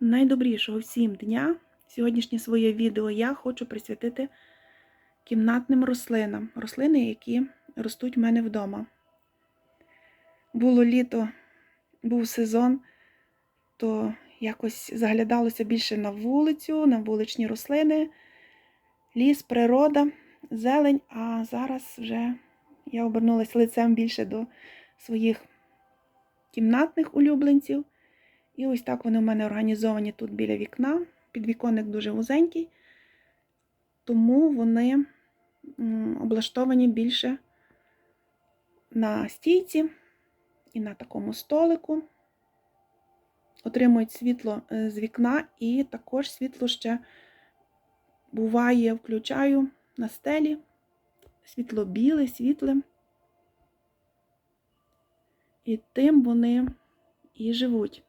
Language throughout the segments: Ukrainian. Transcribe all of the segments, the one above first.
Найдобрішого всім дня. Сьогоднішнє своє відео я хочу присвятити кімнатним рослинам. Рослини, які ростуть в мене вдома. Було літо, був сезон, то якось заглядалося більше на вулицю, на вуличні рослини, ліс, природа, зелень, а зараз вже я обернулася лицем більше до своїх кімнатних улюбленців. І ось так вони в мене організовані тут біля вікна. Підвіконник дуже вузенький, тому вони облаштовані більше на стійці і на такому столику. Отримують світло е, з вікна, і також світло ще буває, включаю на стелі. Світло біле, світле. І тим вони і живуть.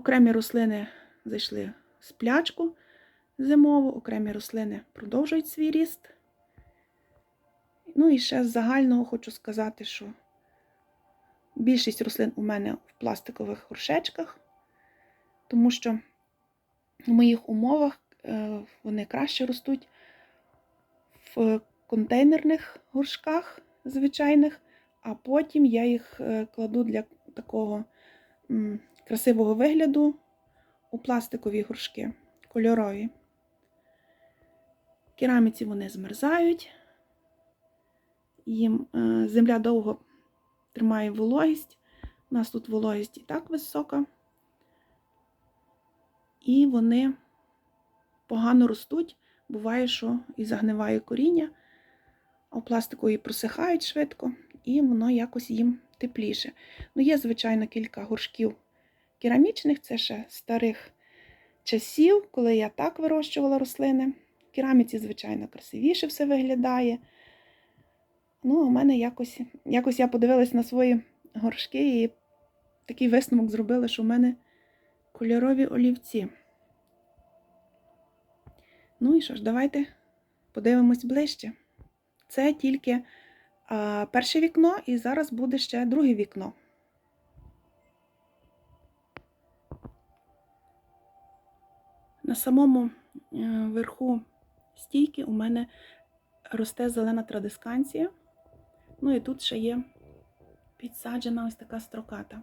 Окремі рослини зайшли в сплячку зимову, окремі рослини продовжують свій ріст. Ну і ще з загального хочу сказати, що більшість рослин у мене в пластикових горшечках, тому що в моїх умовах е, вони краще ростуть в контейнерних горшках звичайних, а потім я їх е, кладу для такого красивого вигляду у пластикові горшки кольорові. Кераміці вони змерзають, їм е, земля довго тримає вологість. У нас тут вологість і так висока, і вони погано ростуть. Буває, що і загниває коріння, а в пластикові просихають швидко, і воно якось їм тепліше. Ну, є, звичайно, кілька горшків керамічних, це ще старих часів, коли я так вирощувала рослини. В кераміці, звичайно, красивіше все виглядає. Ну, а в мене якось якось я подивилась на свої горшки і такий висновок зробила, що в мене кольорові олівці. Ну і що ж, давайте подивимось ближче. Це тільки а, перше вікно, і зараз буде ще друге вікно. На самому е, верху стійки у мене росте зелена традисканція. Ну і тут ще є підсаджена ось така строката.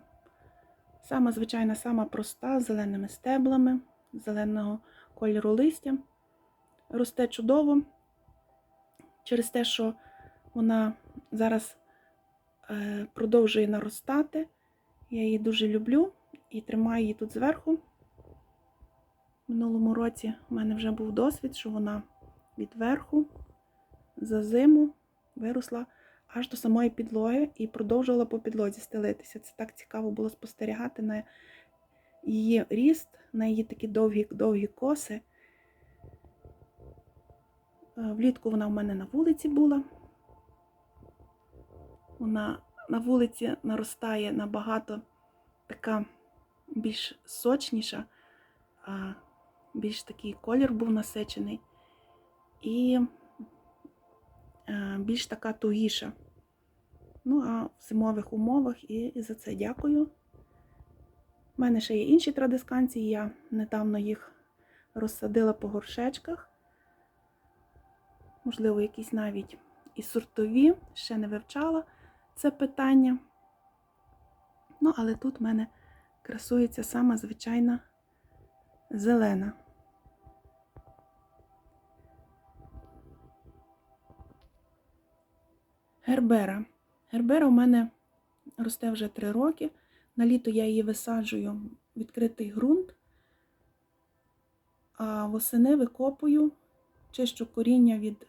Сама звичайна, сама проста, з зеленими стеблами, зеленого кольору листя. Росте чудово через те, що вона зараз е, продовжує наростати. Я її дуже люблю і тримаю її тут зверху. Минулому році в мене вже був досвід, що вона від верху за зиму виросла аж до самої підлоги і продовжувала по підлозі стелитися. Це так цікаво було спостерігати на її ріст, на її такі довгі-довгі коси. Е, влітку вона в мене на вулиці була. Вона на вулиці наростає набагато така більш сочніша більш такий колір був насичений і е, більш така тугіша. Ну, а в зимових умовах і за це дякую. У мене ще є інші традисканції, я недавно їх розсадила по горшечках. Можливо, якісь навіть і сортові, ще не вивчала це питання. Ну, але тут в мене красується сама звичайна зелена. Гербера. Гербера у мене росте вже 3 роки. На літо я її висаджую в відкритий ґрунт, а восени викопую, чищу коріння від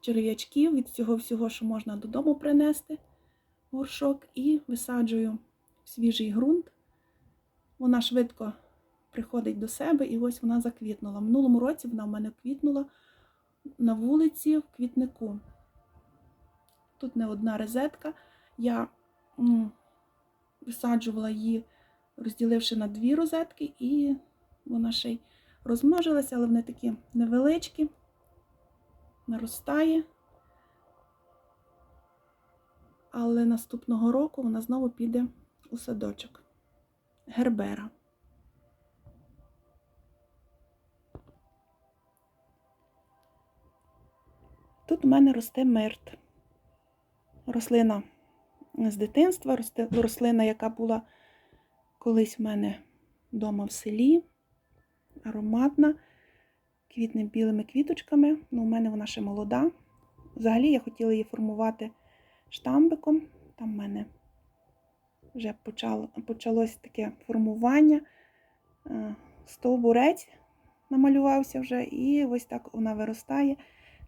черв'ячків, від цього всього, що можна додому принести горшок, і висаджую в свіжий ґрунт. Вона швидко приходить до себе, і ось вона заквітнула. В минулому році вона в мене квітнула на вулиці в квітнику. Тут не одна розетка. Я ну, висаджувала її, розділивши на дві розетки, і вона ще й розмножилася, але вони такі невеличкі, наростає. Але наступного року вона знову піде у садочок. Гербера. Тут у мене росте мирт. Рослина з дитинства, рослина, яка була колись в мене вдома в селі, ароматна, квітне білими квіточками. Ну, у мене вона ще молода. Взагалі я хотіла її формувати штамбиком. Там в мене вже почало, почалось таке формування. Е, Стовбурець намалювався вже, і ось так вона виростає.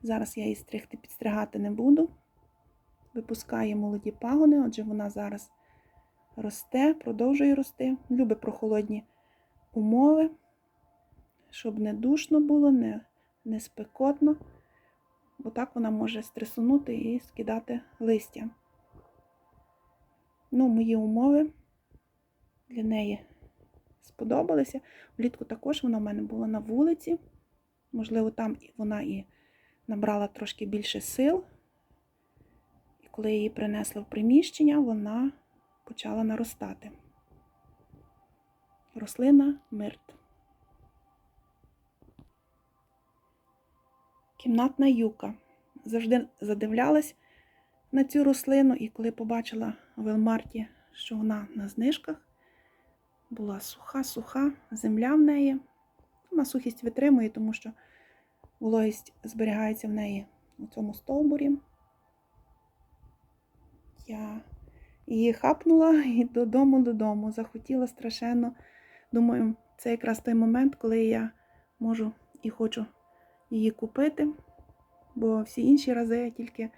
Зараз я її стригти, підстригати не буду. Випускає молоді пагони, отже, вона зараз росте, продовжує рости. Любить прохолодні умови, щоб не душно було, не, не спекотно. Так вона може стресунути і скидати листя. Ну, мої умови для неї сподобалися. Влітку також вона в мене була на вулиці. Можливо, там вона і набрала трошки більше сил. Коли її принесла в приміщення, вона почала наростати. Рослина мирт. Кімнатна юка. Завжди задивлялась на цю рослину, і коли побачила в Велмарті, що вона на знижках, була суха-суха, земля в неї. Вона сухість витримує, тому що вологість зберігається в неї у цьому стовбурі. Я її хапнула і додому додому. Захотіла страшенно. Думаю, це якраз той момент, коли я можу і хочу її купити, бо всі інші рази я тільки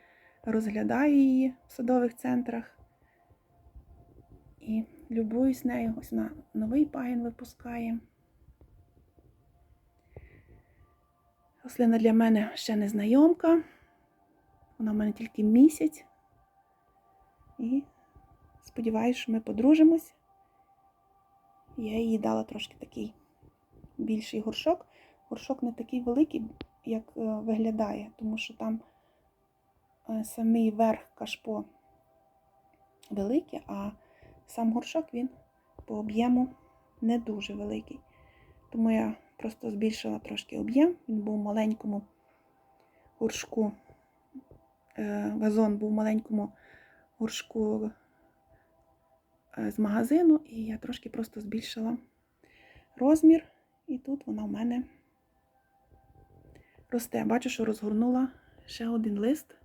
розглядаю її в садових центрах і любуюсь нею. Ось вона новий пагін випускає. Рослина для мене ще не знайомка. Вона в мене тільки місяць. І сподіваюся, що ми подружимось. Я їй дала трошки такий більший горшок. Горшок не такий великий, як е, виглядає, тому що там е, самий верх кашпо великий, а сам горшок він по об'єму не дуже великий. Тому я просто збільшила трошки об'єм. Він був маленькому горшку. е, Вазон був в маленькому горшку е, з магазину, і я трошки просто збільшила розмір. І тут вона в мене росте. Бачу, що розгорнула ще один лист,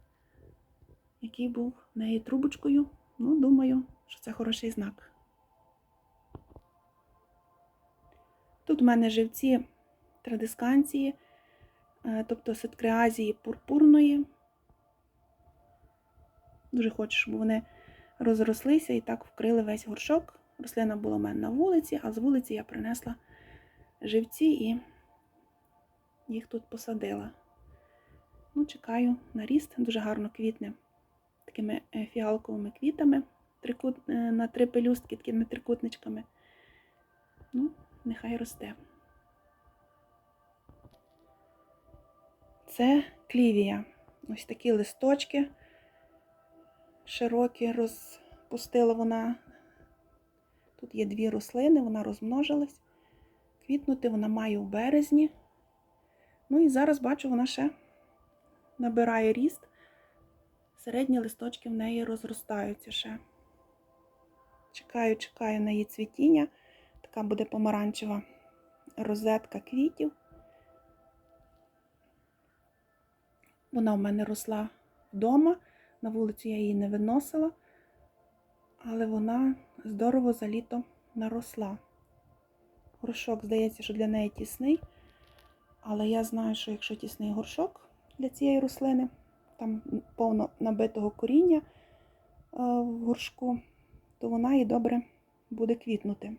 який був в неї трубочкою. Ну, думаю, що це хороший знак. Тут в мене живці традисканції, е, тобто ситкреазії пурпурної. Дуже хочу, щоб вони розрослися і так вкрили весь горшок. Рослина була в мене на вулиці, а з вулиці я принесла живці і їх тут посадила. Ну, чекаю на ріст, дуже гарно квітне такими е, фіалковими квітами е, на три пелюстки, такими трикутничками. Ну, нехай росте. Це клівія. Ось такі листочки широкі розпустила вона. Тут є дві рослини, вона розмножилась. Квітнути вона має у березні. Ну і зараз бачу, вона ще набирає ріст. Середні листочки в неї розростаються ще. Чекаю, чекаю на її цвітіння. Така буде помаранчева розетка квітів. Вона в мене росла вдома, на вулицю я її не виносила, але вона здорово за літо наросла. Горшок, здається, що для неї тісний, але я знаю, що якщо тісний горшок для цієї рослини, там повно набитого коріння е, в горшку, то вона і добре буде квітнути.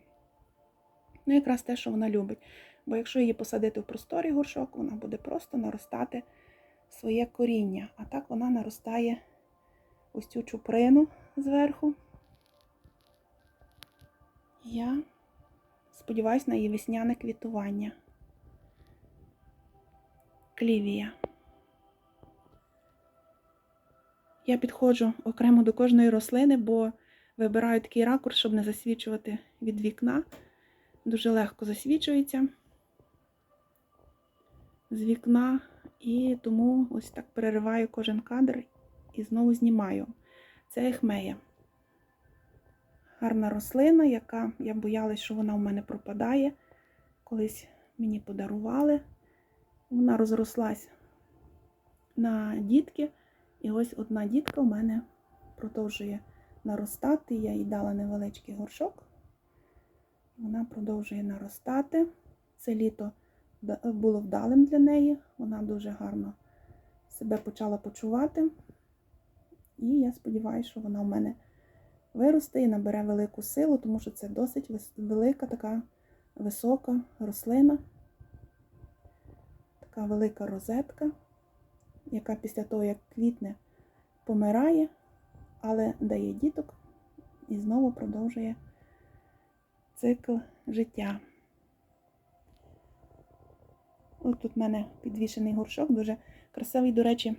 Ну, якраз те, що вона любить. Бо якщо її посадити в просторий горшок, вона буде просто наростати своє коріння. А так вона наростає ось цю чуприну зверху. Я сподіваюся на її весняне квітування. Клівія. Я підходжу окремо до кожної рослини, бо вибираю такий ракурс, щоб не засвічувати від вікна. Дуже легко засвічується з вікна І тому ось так перериваю кожен кадр і знову знімаю. Це ехмея. Гарна рослина, яка я боялась, що вона у мене пропадає. Колись мені подарували. Вона розрослась на дітки. І ось одна дітка у мене продовжує наростати. Я їй дала невеличкий горшок. Вона продовжує наростати. Це літо було вдалим для неї. Вона дуже гарно себе почала почувати. І я сподіваюся, що вона в мене виросте і набере велику силу, тому що це досить велика така висока рослина, така велика розетка, яка після того, як квітне, помирає, але дає діток і знову продовжує цикл життя. Ось тут в мене підвішений горшок, дуже красивий, до речі,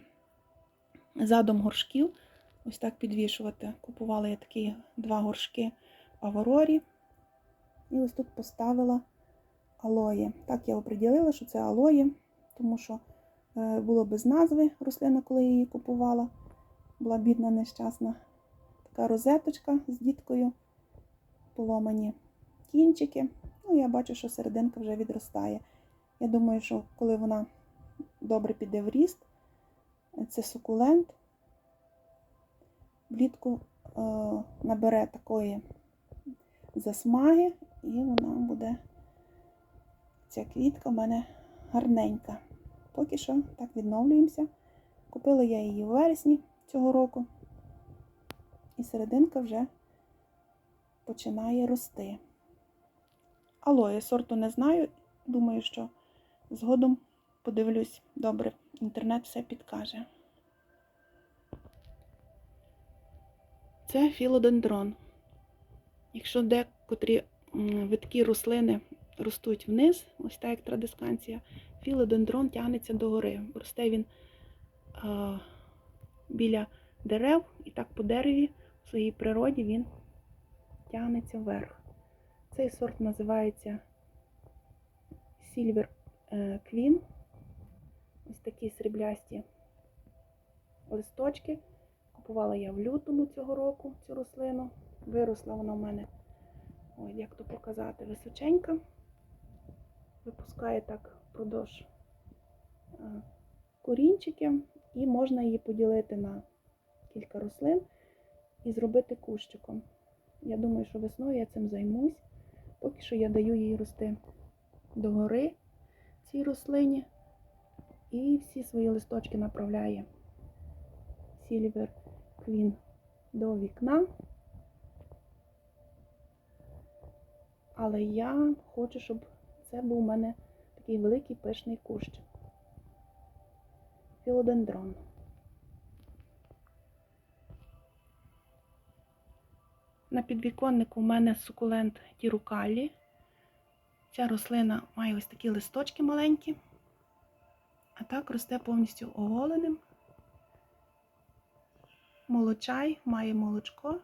задом горшків. Ось так підвішувати. Купувала я такі два горшки в Аврорі. І ось тут поставила алої. Так я оприділила, що це алої, тому що е, було без назви рослина, коли я її купувала. Була бідна, нещасна. Така розеточка з діткою, поломані кінчики. Ну, я бачу, що серединка вже відростає. Я думаю, що коли вона добре піде в ріст, це сукулент, влітку е, набере такої засмаги, і вона буде, ця квітка в мене гарненька. Поки що так відновлюємося. Купила я її у вересні цього року, і серединка вже починає рости. Алоє сорту не знаю, думаю, що згодом подивлюсь добре, інтернет все підкаже. Це філодендрон. Якщо декотрі м, видкі рослини ростуть вниз, ось так як традисканція, філодендрон тягнеться догори. Росте він а, біля дерев, і так по дереві в своїй природі він тягнеться вверх. Цей сорт називається Silver е, Queen. Ось такі сріблясті листочки. Купувала я в лютому цього року цю рослину. Виросла вона в мене, ой, як то показати, височенька. Випускає так впродовж е, корінчики, і можна її поділити на кілька рослин і зробити кущиком. Я думаю, що весною я цим займусь. Поки що я даю їй рости догори цій рослині. І всі свої листочки направляє Silver Queen до вікна. Але я хочу, щоб це був у мене такий великий пишний кущ. Філодендрон. На підвіконнику у мене сукулент тірукалі. Ця рослина має ось такі листочки маленькі, а так росте повністю оголеним. Молочай, має молочко.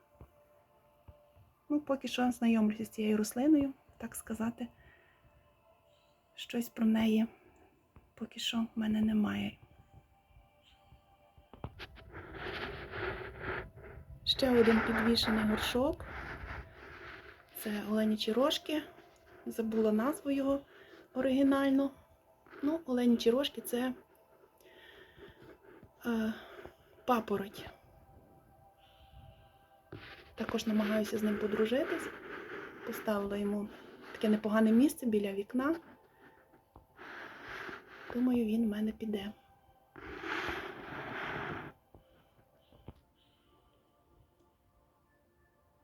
Ну, поки що знайомлюся з цією рослиною, так сказати, щось про неї поки що в мене немає. Ще один підвішений горшок. Це оленячі рожки. Забула назву його оригінальну. Ну, оленячі рожки це е, папороть. Також намагаюся з ним подружитись. Поставила йому таке непогане місце біля вікна. Думаю, він в мене піде.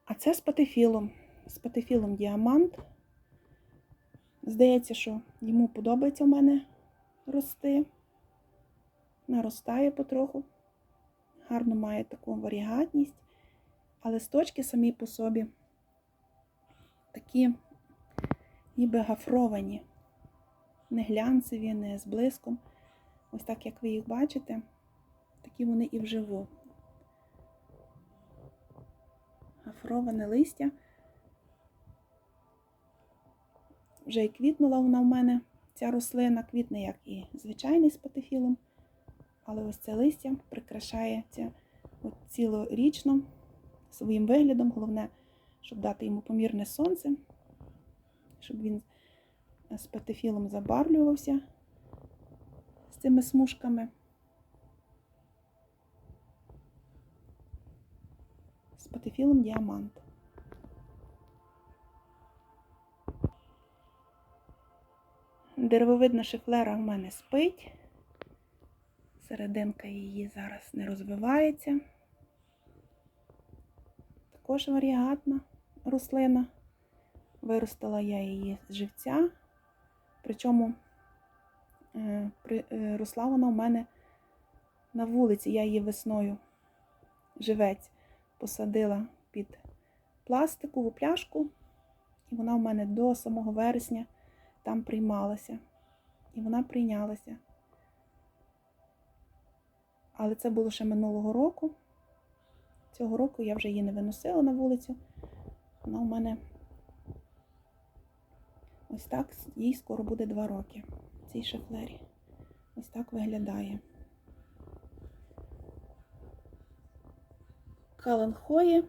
А це з патефілом. З патефілом діамант. Здається, що йому подобається в мене рости. Наростає потроху. Гарно має таку варігатність. А листочки самі по собі такі ніби гафровані, не глянцеві, не з блиском. Ось так, як ви їх бачите, такі вони і вживу. Гафроване листя. Вже і квітнула вона в мене, ця рослина квітне, як і звичайний спатифілум, але ось це листя прикрашається цілорічно своїм виглядом. Головне, щоб дати йому помірне сонце, щоб він з патефілом забарвлювався з цими смужками. З патефілом діамант. Деревовидна шифлера в мене спить. Серединка її зараз не розвивається. Також варіагатна рослина. Виростила я її з живця. Причому е, е, росла вона у мене на вулиці. Я її весною живець посадила під пластикову пляшку, і вона у мене до самого вересня там приймалася. І вона прийнялася. Але це було ще минулого року. Цього року я вже її не виносила на вулицю. Вона у мене ось так, їй скоро буде два роки. Цій шефлері. Ось так виглядає. Каланхої.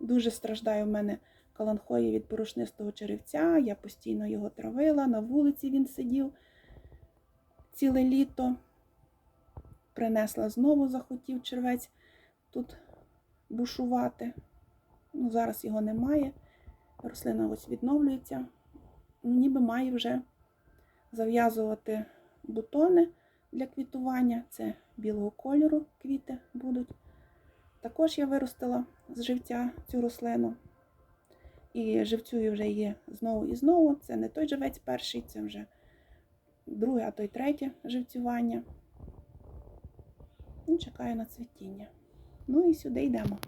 Дуже страждає в мене каланхої від порошнистого черевця. Я постійно його травила. На вулиці він сидів ціле літо. Принесла знову, захотів червець тут бушувати. Ну, зараз його немає. Рослина ось відновлюється. Ну, ніби має вже зав'язувати бутони для квітування. Це білого кольору квіти будуть. Також я виростила з живця цю рослину. І живцюю вже її знову і знову. Це не той живець перший, це вже друге, а то й третє живцювання. Ну, чекаю на цвітіння. Ну і сюди йдемо.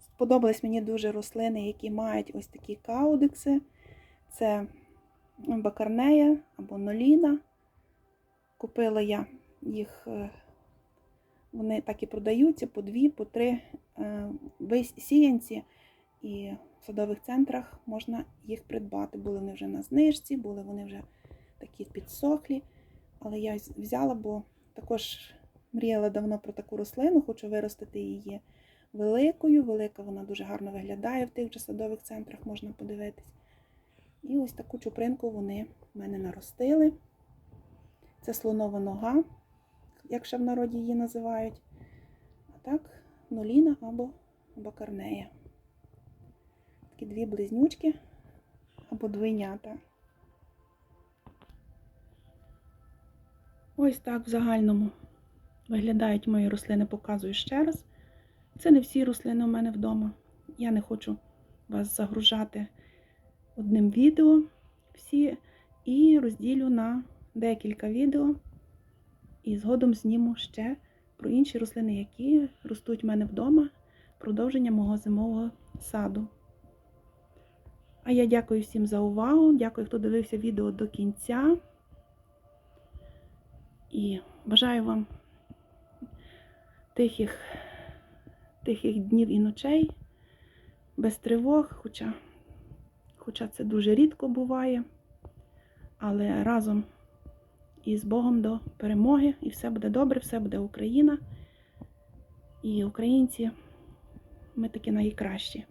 Сподобались мені дуже рослини, які мають ось такі каудикси. Це бакарнея або ноліна. Купила я їх, е, вони так і продаються по дві, по три е, весь сіянці. І в садових центрах можна їх придбати. Були вони вже на знижці, були вони вже такі підсохлі. Але я взяла, бо також мріяла давно про таку рослину, хочу виростити її великою. Велика вона дуже гарно виглядає в тих же садових центрах, можна подивитись. І ось таку чупринку вони в мене наростили. Це слонова нога, як ще в народі її називають. А так, ноліна або бакарнея. Такі дві близнючки або двойнята. Ось так в загальному виглядають мої рослини, показую ще раз. Це не всі рослини у мене вдома. Я не хочу вас загружати одним відео всі і розділю на декілька відео. І згодом зніму ще про інші рослини, які ростуть в мене вдома, продовження мого зимового саду. А я дякую всім за увагу. Дякую, хто дивився відео до кінця. І бажаю вам тихих, тихих днів і ночей, без тривог, хоча, хоча це дуже рідко буває, але разом із Богом до перемоги, і все буде добре, все буде Україна. І українці, ми такі найкращі.